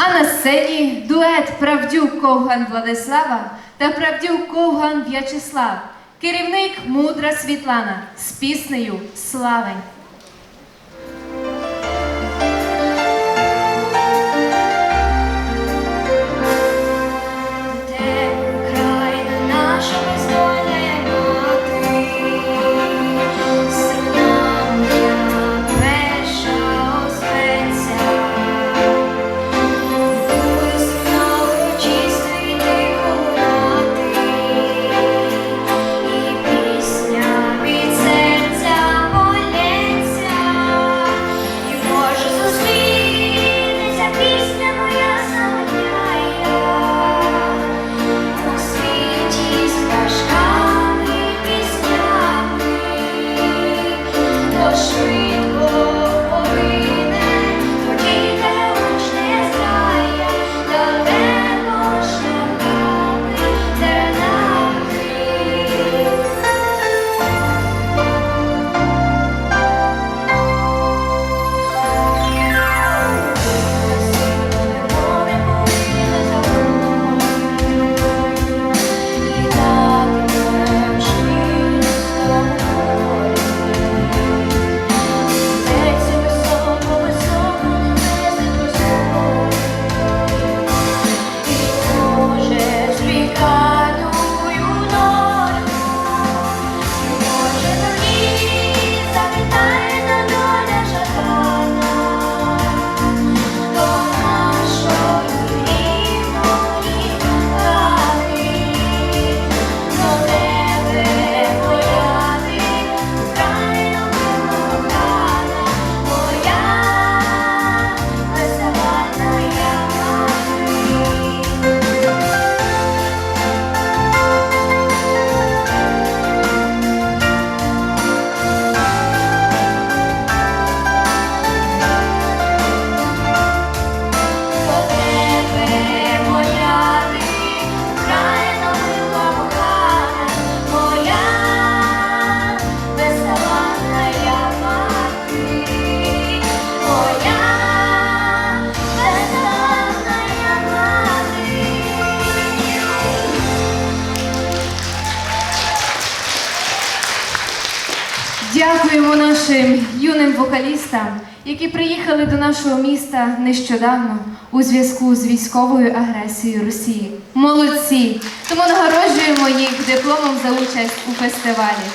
А на сцені дует Правдюк Ковган Владислава та Правдюк Ковган В'ячеслав. Керівник Мудра Світлана з піснею Славень. Дякуємо нашим юним вокалістам, які приїхали до нашого міста нещодавно у зв'язку з військовою агресією Росії. Молодці! Тому нагороджуємо їх дипломом за участь у фестивалі.